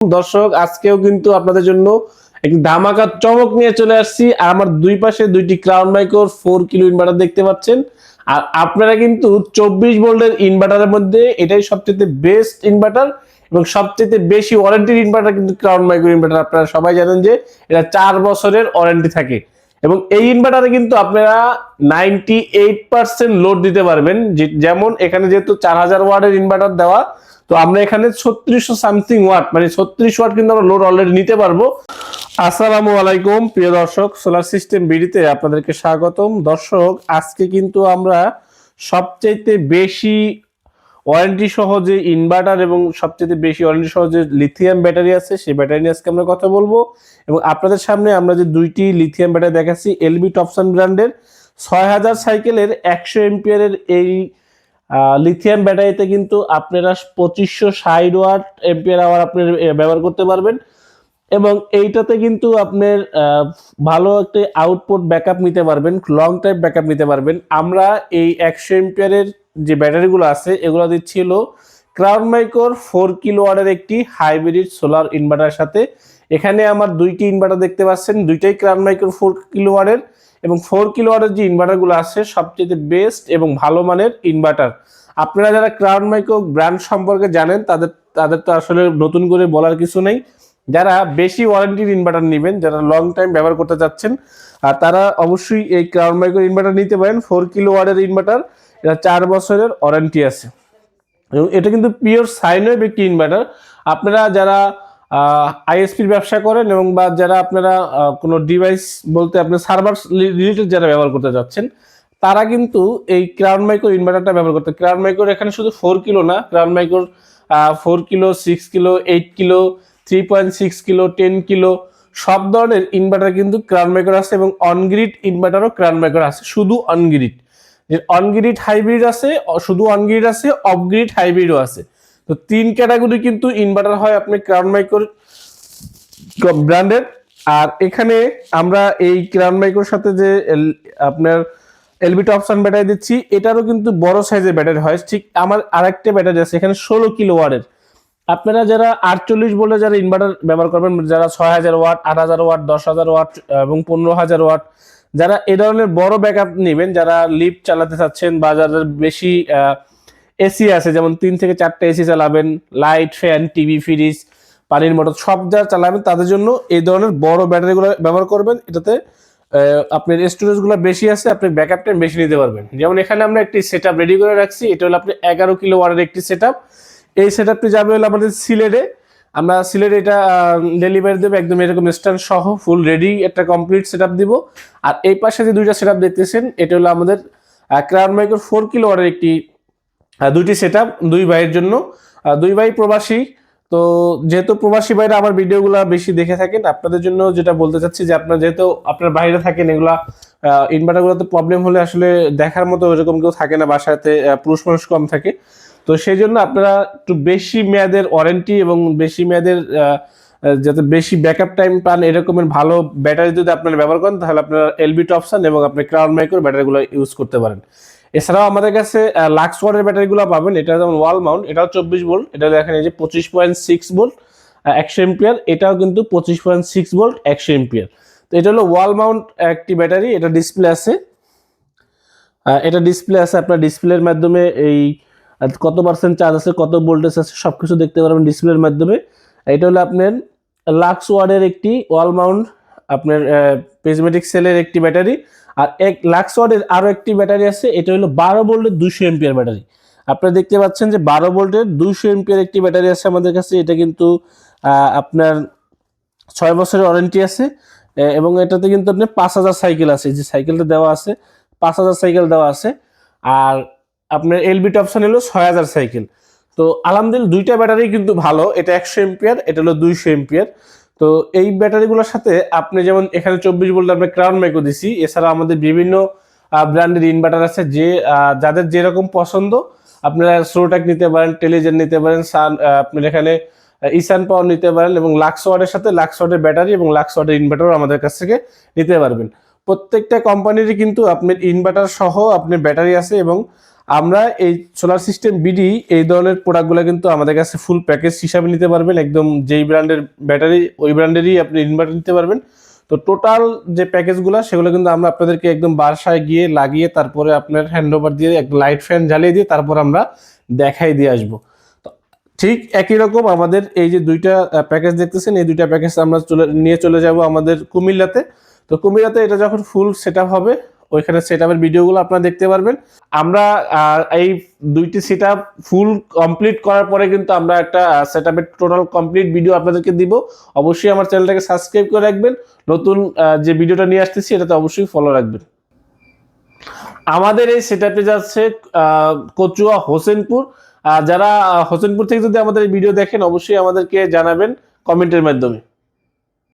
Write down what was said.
দর্শক, আজকেও কিন্তু আপনাদের জন্য একটি ধামাকা চমক নিয়ে চলে আসছি। আর আমার দুই পাশে দুইটি ক্রাউন মাইকোর ফোর কিলো ইনভার্টার দেখতে পাচ্ছেন। আর আপনারা কিন্তু চব্বিশ ভোল্টের ইনভার্টারের মধ্যে এটাই সবচেয়ে বেস্ট ইনভার্টার এবং সবচেয়ে বেশি ওয়ারেন্টির ইনভার্টার কিন্তু ক্রাউন মাইক্রো ইনভার্টার আপনারা সবাই জানেন যে এটা চার বছরের ওয়ারেন্টি থাকে। এবং এই ইনভার্টারে কিন্তু আপনারা নাইনটি এইট পার্সেন্ট লোড দিতে পারবেন। যেমন এখানে যেহেতু চার হাজার ওয়ার্ডের ইনভার্টার দেওয়া, তো আমরা এখানে ছত্রিশশো সামথিং ওয়াট মানে ছত্রিশ ওয়াট কিন্তু আমরা লোড অলরেডি নিতে পারব। আসসালামু আলাইকুম, প্রিয় দর্শক সোলার সিস্টেম বিডিতে আপনাদেরকে স্বাগতম। দর্শক, আজকে কিন্তু আমরা সবচাইতে বেশি ওয়ারেন্টি সহ যে ইনভার্টার এবং সবচেয়ে বেশি ওয়ারেন্টি সহ যে লিথিয়াম ব্যাটারি আছে, সেই ব্যাটারি নিয়ে আজকে আমরা কথা বলব। এবং আপনাদের সামনে আমরা যে দুইটি লিথিয়াম ব্যাটারি দেখাচ্ছি এলবি টপসন ব্র্যান্ডের ছয় হাজার সাইকেলের একশো এমপিয়ারের এই লিথিয়াম ব্যাটারিতে কিন্তু আপনারা পঁচিশশো ষাট ওয়াট এমপিয়ার আওয়ার আপনি ব্যবহার করতে পারবেন। এবং এইটাতে কিন্তু আপনার ভালো একটা আউটপুট ব্যাকআপ নিতে পারবেন লং টাইম ব্যাকআপ নিতে পারবেন। আমরা এই একশো এমপিয়ারের যে ব্যাটারিগুলো আছে, এগুলো দিচ্ছিল ক্রাউন মাইকোর ফোর কিলো ওয়ার্ডের একটি হাইব্রিড সোলার ইনভার্টার সাথে। এখানে আমার দুইটি ইনভার্টার দেখতে পাচ্ছেন, দুইটাই ক্রাউন মাইক্রোর ফোর কিলো ওয়ার্ডের এবং ফোর কিলো ওয়ার্ডের যে ইনভার্টারগুলো আছে, সবচেয়ে বেস্ট এবং ভালো মানের ইনভার্টার আপনারা যারা ক্রাউন মাইক্রো ব্র্যান্ড সম্পর্কে জানেন, তাদের তাদের তো আসলে নতুন করে বলার কিছু নেই। যারা বেশি ওয়ারেন্টির ইনভার্টার নেবেন, যারা লং টাইম ব্যবহার করতে চাচ্ছেন, আর তারা অবশ্যই এই ক্রাউন মাইক্রো ইনভার্টার নিতে পারেন ফোর কিলো ওয়ার্ডের ইনভার্টার এটা চার বছরের ওয়ারেন্টি আছে। এবং এটা কিন্তু পিওর সাইন ওয়েভ একটি ইনভার্টার আপনারা যারা আইএসপির ব্যবসা করেন এবং বা যারা আপনারা কোনো ডিভাইস বলতে আপনার সার্ভার রিলেটেড যারা ব্যবহার করতে যাচ্ছেন তারা কিন্তু এই ক্রাউন মাইক্রো ইনভার্টারটা ব্যবহার করতে ক্রাউন মাইক্রোর এখানে শুধু ফোর কিলো না crown মাইক্রোর four kilo six kilo eight kilo three point six kilo ten kilo সব ধরনের ইনভার্টার কিন্তু ক্রাউন মাইক্রোর আছে এবং অনগ্রিড ইনভার্টারও ক্রাউন মাইক্রোর আছে, শুধু অনগ্রিড অনগ্রিড হাইব্রিড আছে শুধু অনগ্রিড আছে অফগ্রিড হাইব্রিডও আছে। তো তিন ক্যাটাগরি কিন্তু ইনভার্টার হয় আপনি ক্রাউন মাইক্রোর ব্র্যান্ডের আর এখানে আমরা এই ক্রাউন মাইক্রোর সাথে যে আপনার এলবি টপসন ব্যাটারি দিচ্ছি, এটারও কিন্তু বড় সাইজের ব্যাটারি হয়। ঠিক আমার আরেকটা ব্যাটারি আছে, এখানে ষোলো কিলো ওয়ার্ডের আপনারা যারা আটচল্লিশ বলে যারা ইনভার্টার ব্যবহার করবেন, যারা ছয় হাজার ওয়াট আট হাজার ওয়াট দশ হাজার ওয়াট এবং পনেরো হাজার ওয়াট যারা এ ধরনের বড় ব্যাকআপ নেবেন, যারা লিফট চালাতে চাচ্ছেন বা যাদের বেশি এসি আছে, যেমন তিন থেকে চারটে এসি চালাবেন লাইট ফ্যান টিভি ফ্রিজ পানির মোটর সব যা চালাবেন, তাদের জন্য এই ধরনের বড় ব্যাটারিগুলো ব্যবহার করবেন। এটাতে আপনার স্টোরেজগুলো বেশি আছে, আপনি ব্যাকআপ টাইম বেশি নিতে পারবেন। যেমন এখানে আমরা একটি সেট রেডি করে রাখছি, এটা হলো আপনি এগারো কিলো ওয়াটের একটি সেট এই সেট আপটি যাবে হলো আমাদের সিলেটে আমরা সিলেটে এটা ডেলিভারি দেবো, একদম এরকম স্ট্যান্ড সহ ফুল রেডি একটা কমপ্লিট সেট দিব। আর এই পাশে যে দুইটা সেট দেখতেছেন, এটা হলো আমাদের ক্রাউন মাইক্রো ফোর কিলো ওয়াটের একটি দুইটি সেট দুই ভাইয়ের জন্য। দুই ভাই প্রবাসী, তো যেহেতু প্রবাসী ভাইরা আমার ভিডিওগুলো বেশি দেখে থাকেন, আপনাদের জন্য যেটা বলতে চাচ্ছি যে আপনার যেহেতু আপনার বাইরে থাকেন, এগুলা ইনভার্টারগুলোতে প্রবলেম হলে আসলে দেখার মতো এরকম কেউ থাকে না, বাসাতে পুরুষ মানুষ কম থাকে। তো সেই জন্য আপনারা একটু বেশি মেয়াদের ওয়ারেন্টি এবং বেশি মেয়াদের যাতে বেশি ব্যাকআপ টাইম পান, এরকমের ভালো ব্যাটারি যদি আপনারা ব্যবহার করেন, তাহলে আপনারা এলবি টপসন এবং আপনি ক্রাউন মাইক্রোর ব্যাটারিগুলো ইউজ করতে পারেন। এছাড়াও আমাদের কাছে লাক্স ওয়াটের ব্যাটারিগুলো পাবেন, এটা যেমন ওয়াল মাউন্ট এটাও চব্বিশ ভোল্ট এটা দেখেন এই যে পঁচিশ পয়েন্ট সিক্স ভোল্ট একশো এম্পিয়ার এটাও কিন্তু পঁচিশ পয়েন্ট সিক্স ভোল্ট একশো এম্পিয়ার তো এটা হলো ওয়াল মাউন্ট একটি ব্যাটারি এটা ডিসপ্লে আছে। এটা ডিসপ্লে আছে, আপনার ডিসপ্লের মাধ্যমে এই কত পার্সেন্ট চার্জ আছে, কত ভোল্টেজ আছে সব কিছু দেখতে পারবেন ডিসপ্লের মাধ্যমে। এটা হলো আপনার লাক্স ওয়ার্ডের একটি ওয়াল মাউন্ট আপনার পেজমেটিক সেলের একটি ব্যাটারি আর এক লাক্স ওয়ার্ডের আরও একটি ব্যাটারি আছে, এটা হলো বারো ভোল্টের দুশো এমপিয়ার ব্যাটারি আপনারা দেখতে পাচ্ছেন যে বারো ভোল্টের দুশো এমপিয়ার একটি ব্যাটারি আছে আমাদের কাছে। এটা কিন্তু আপনার ছয় বছরের ওয়ারেন্টি আছে এবং এটাতে কিন্তু আপনি পাঁচ হাজার সাইকেল আছে। যে সাইকেলটা দেওয়া আছে, পাঁচ হাজার সাইকেল দেওয়া আছে। আর আপনার এলবি টপশন হলো ছয় হাজার সাইকেল। তো আলহামদুলিল্লাহ দুইটা ব্যাটারি কিন্তু ভালো। এটা একশো এমপিয়ার, এটা হলো দুইশো এমপিয়ার। তো এই ব্যাটারিগুলোর সাথে আপনি যেমন এখানে চব্বিশ ভোল্ট আমরা ক্রাউন মাইক্রো দিছি। এছাড়া আমাদের বিভিন্ন ব্র্যান্ডের ইনভার্টার আছে যে যাদের যেরকম পছন্দ, আপনারা স্রোটাক নিতে পারেন টেলিজেন নিতে পারেন সান আপনার এখানে ইসান পাওয়ার নিতে পারেন এবং লাক্স ওয়ার্ডের সাথে লাক্স ওয়ার্ডের ব্যাটারি এবং লাক্স ওয়ার্ডের ইনভার্টার আমাদের কাছ থেকে নিতে পারবেন। প্রত্যেকটা কোম্পানিরই কিন্তু আপনার ইনভার্টার সহ আপনার ব্যাটারি আছে এবং আমরা এই সোলার সিস্টেম বিডি এই ধরনের প্রোডাক্টগুলো কিন্তু আমাদের কাছে ফুল প্যাকেজ হিসাবে নিতে পারবেন। একদম যেই ব্র্যান্ডের ব্যাটারি ওই ব্র্যান্ডেরই আপনি ইনভার্টার নিতে পারবেন। তো টোটাল যে প্যাকেজগুলো সেগুলো কিন্তু আমরা আপনাদেরকে একদম বাসায় গিয়ে লাগিয়ে তারপরে আপনার হ্যান্ড ওভার দিয়ে, এক লাইট ফ্যান জ্বালিয়ে দিয়ে তারপর আমরা দেখাই দিয়ে আসব। তো ঠিক একই রকম আমাদের এই যে দুইটা প্যাকেজ দেখতেছেন, এই দুইটা প্যাকেজ আমরা চলে, নিয়ে চলে যাব আমাদের কুমিল্লাতে। তো কুমিল্লাতে এটা যখন ফুল সেট হবে ওইখানে সেট আপের ভিডিওগুলো আপনারা দেখতে পারবেন। আমরা এই দুইটি সেট ফুল কমপ্লিট করার পরে কিন্তু আমরা একটা সেট আপের টোটাল কমপ্লিট ভিডিও আপনাদেরকে দিব। অবশ্যই আমার চ্যানেলটাকে সাবস্ক্রাইব করে রাখবেন। নতুন যে ভিডিওটা নিয়ে আসতেছি, এটাতে অবশ্যই ফলো রাখবেন। আমাদের এই সেট আপে যাচ্ছে কচুয়া হোসেনপুর। যারা হোসেনপুর থেকে যদি আমাদের ভিডিও দেখেন, অবশ্যই আমাদেরকে জানাবেন কমেন্টের মাধ্যমে।